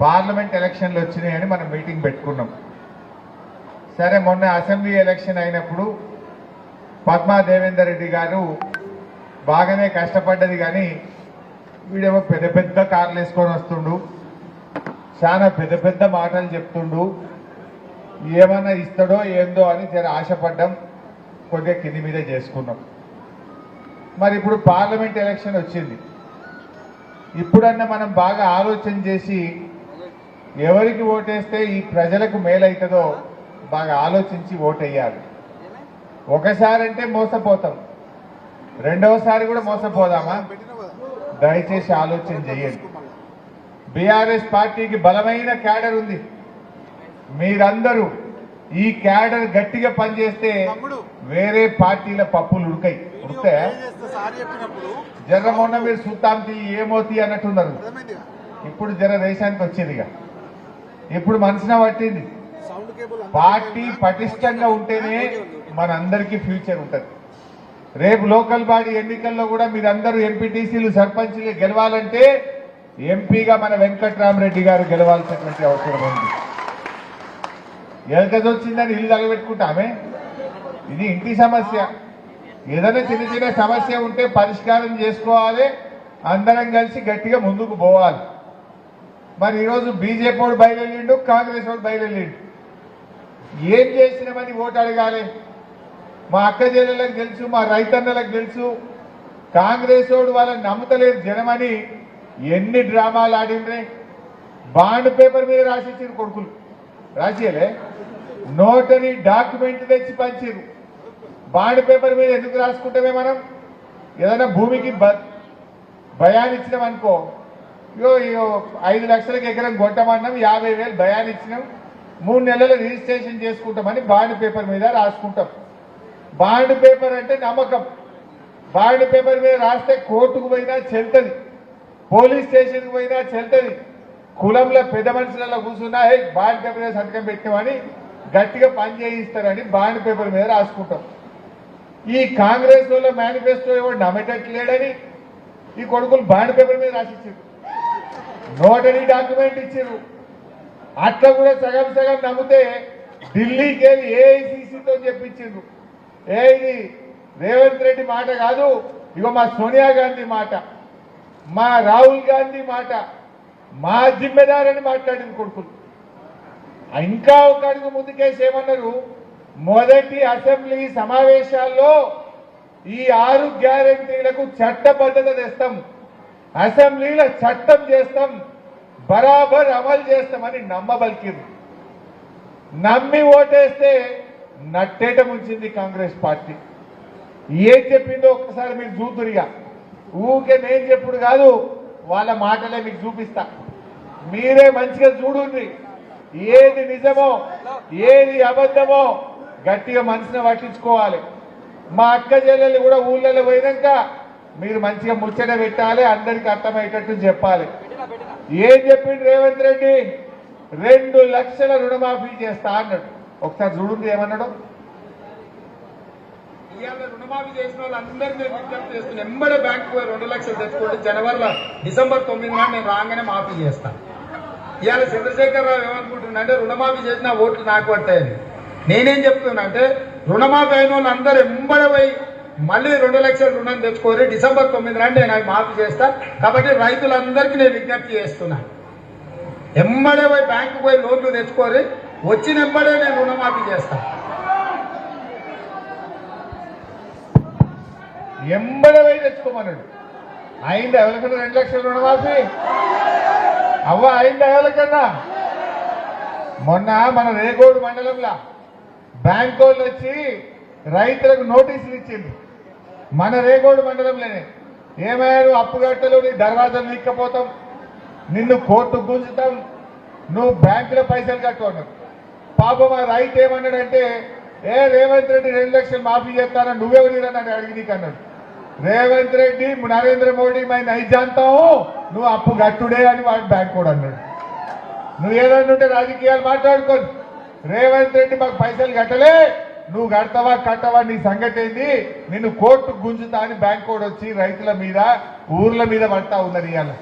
Parliament ఎలక్షన్లు వచ్చినాయని మనం మీటింగ్ పెట్టుకున్నాం. సరే మొన్న అసెంబ్లీ ఎలక్షన్ అయినప్పుడు పద్మా దేవేందర్ రెడ్డి గారు బాగానే కష్టపడ్డది కానీ వీడేమో పెద్ద పెద్ద కార్లు వేసుకొని వస్తుండు. చాలా పెద్ద పెద్ద మాటలు చెప్తుండు. ఏమన్నా ఇస్తాడో ఏందో అని జర ఆశపడ్డం కొద్దిగా కింది మీద చేసుకున్నాం. మరి ఇప్పుడు పార్లమెంట్ ఎలక్షన్ వచ్చింది. ఇప్పుడన్నా మనం బాగా ఆలోచన చేసి ఎవరికి ఓటేస్తే ఈ ప్రజలకు మేలవుతుందో బాగా ఆలోచించి ఓటేయాలి. ఒకసారి అంటే మోసపోతాం. రెండవసారి కూడా మోసపోదామా? దయచేసి ఆలోచన చేయండి. బీఆర్ఎస్ పార్టీకి బలమైన క్యాడర్ ఉంది. మీరందరూ ఈ క్యాడర్ గట్టిగా పనిచేస్తే. వేరే పార్టీల పప్పులు ఉడకాయి చెప్పినప్పుడు జర్ర మొన్న మీరు సుత్తాంతి ఏమోతి అన్నట్టున్నారు. ఇప్పుడు జర దేశానికి వచ్చేదిగా. ఇప్పుడు మనసున పట్టింది. పార్టీ పటిష్టంగా ఉంటేనే మనందరికీ ఫ్యూచర్ ఉంటుంది. రేపు లోకల్ బాడీ ఎన్నికల్లో కూడా మీరందరూ ఎంపీటీసీలు సర్పంచ్లు గెలవాలంటే ఎంపీగా మన వెంకట్రామరెడ్డి గారు గెలవాల్సినటువంటి అవసరం ఉంది. ఎలకది వచ్చిందని ఇల్లు తగబెట్టుకుంటామే ఇది ఇంటి సమస్య. ఏదైనా చిన్న చిన్న సమస్య ఉంటే పరిష్కారం చేసుకోవాలి. అందరం కలిసి గట్టిగా ముందుకు పోవాలి. మరి ఈరోజు బీజేపీ వాడు బయలుదేరిండు కాంగ్రెస్ వాడు బయలుదేరిండు. ఏం చేసినామని ఓటు అడగాలి. మా అక్క చెల్లెళ్ళకి తెలుసు మా రైతన్నలకు తెలుసు. కాంగ్రెస్ వాడు వాళ్ళని నమ్ముతలేరు జనమని ఎన్ని డ్రామాలు ఆడిండ్రే. బాండ్ పేపర్ మీద రాసిచ్చారు కొడుకులు. రాసియలే? నోటరీ డాక్యుమెంట్ తెచ్చి పంచారు బాండ్ పేపర్ మీద ఎందుకు రాసుకుంటామే మనం? ఏదైనా భూమికి భయాన్నిచ్చినాం ఇచ్చినాం అనుకో ఇగో ఇగో ఐదు లక్షలకు ఎకరం కొట్టమన్నాం యాభై వేలు భయాన్ని ఇచ్చినాం. మూడు నెలలు రిజిస్ట్రేషన్ చేసుకుంటామని బాండ్ పేపర్ మీద రాసుకుంటాం. బాండ్ పేపర్ అంటే నమ్మకం. బాండ్ పేపర్ మీద రాస్తే కోర్టుకు పోయినా చెల్తుంది. పోలీస్ స్టేషన్కి పోయినా చెల్తుంది. కులంలో పెద్ద మనుషులలో కూర్చున్నా "హే, బాండ్ పేపర్ మీద సంతకం పెట్టామని గట్టిగా పని చేయిస్తారని బాండ్ పేపర్ మీద రాసుకుంటాం. ఈ కాంగ్రెస్ వాళ్ళ మేనిఫెస్టో ఎవరు నమ్మేటట్లేడని ఈ కొడుకులు బాండ్ పేపర్ మీద రాసిచ్చారు. నోటరీ డాక్యుమెంట్ ఇచ్చారు అట్లా కూడా సగం సగం నమ్మితే ఢిల్లీకి వెళ్ళి ఏఐసిసితో చెప్పించిండ్రు ఏ ఇది రేవంత్ రెడ్డి మాట కాదు ఇగో మా సోనియా గాంధీ మాట మా రాహుల్ గాంధీ మాట మా జిమ్మెదారని మాట్లాడింది కొడుకులు. ఇంకా ఒక అడుగు ముందుకేసి ఏమన్నారు మొదటి అసెంబ్లీ సమావేశాల్లో ఈ ఆరు గ్యారంటీలకు చట్టబద్ధత తెస్తాం. అసెంబ్లీలో చట్టం చేస్తాం బరాబర్ అమలు చేస్తామని నమ్మబలికిరు నమ్మి ఓటేస్తే నట్టేట ముంచింది కాంగ్రెస్ పార్టీ. ఏం చెప్పిందో ఒక్కసారి మీరు చూతురిగా ఊకే నేను చెప్పుడు కాదు వాళ్ళ మాటలే మీకు చూపిస్తా. మీరే మంచిగా చూడుండ్రి. ఏది నిజమో ఏది అబద్ధమో గట్టిగా మనసును పట్టించుకోవాలి. మా అక్క చెల్లెలు కూడా ఊళ్ళలో పోయినాక మీరు మంచిగా ముచ్చట పెట్టాలి అందరికి అర్థమయ్యేటట్టు చెప్పాలి. ఏం చెప్పిండు రేవంత్ రెడ్డి? రెండు లక్షల రుణమాఫీ చేస్తా అన్నాడు. ఒకసారి చూడండి ఏమన్నాడు? రుణమాఫీ చేసిన వాళ్ళందరినీ నేను విజ్ఞప్తి ఎంబడే బ్యాంకు రెండు లక్షలు తెచ్చుకోండి జనవరిలో డిసెంబర్ తొమ్మిది నాడు నేను రాగానే మాఫీ చేస్తాను ఇవాళ చంద్రశేఖర్ రావు ఏమనుకుంటున్నా అంటే రుణమాఫీ చేసిన ఓట్లు నాకు పట్టాయని. నేనేం చెప్తున్నా అంటే రుణమాఫీ అయిన వాళ్ళు అందరూ ఎంబడే పోయి మళ్ళీ రెండు లక్షల రుణం తెచ్చుకోరి. డిసెంబర్ తొమ్మిది నాడు నేను అవి మాఫీ చేస్తాను కాబట్టి రైతులందరికీ నేను విజ్ఞప్తి చేస్తున్నాను ఎమ్మడే పోయి బ్యాంకు పోయి లోన్లు తెచ్చుకోరి. వచ్చిన ఎమ్మడే నేను రుణమాఫీ చేస్తాను ఎంబడవై తెచ్చుకోమన్నాడు. అయింది ఎవరికన్నా రెండు లక్షల రుణమాఫీ? అవ్వ అయింది ఎవరికన్నా? మొన్న మన రేగోడు మండలంలో బ్యాంకు వాళ్ళు వచ్చి రైతులకు నోటీసులు ఇచ్చింది. మన రేగోడు మండలంలోనే. ఏమయ్యారు? అప్పు కట్టలు నీ దర్వాజాలు నిక్కపోతాం. నిన్ను కోర్టు గుంజుతాం. నువ్వు బ్యాంకులో పైసలు కట్టు పాపం ఆ రైతు ఏమన్నాడంటే ఏ రేవంత్ రెడ్డి రెండు లక్షలు మాఫీ చేస్తానా నువ్వెవరిరా నన్ను అడిగి నీకు అన్నాడు. రేవంత్ రెడ్డి నరేంద్ర మోడీ మై నై నువ్వు అప్పు గట్టుడే అని వాడు బ్యాంక్ కూడా అన్నాడు. నువ్వు ఏదైనా ఉంటే రాజకీయాలు మాట్లాడుకోను రేవంత్ రెడ్డి మాకు పైసలు కట్టలే. నువ్వు కడతావా కట్టవా నీ సంగతి ఏంది? నిన్ను కోర్టు గుంజుతా అని బ్యాంక్ కూడా వచ్చి రైతుల మీద ఊర్ల మీద పడతా ఉందని ఇవాళ.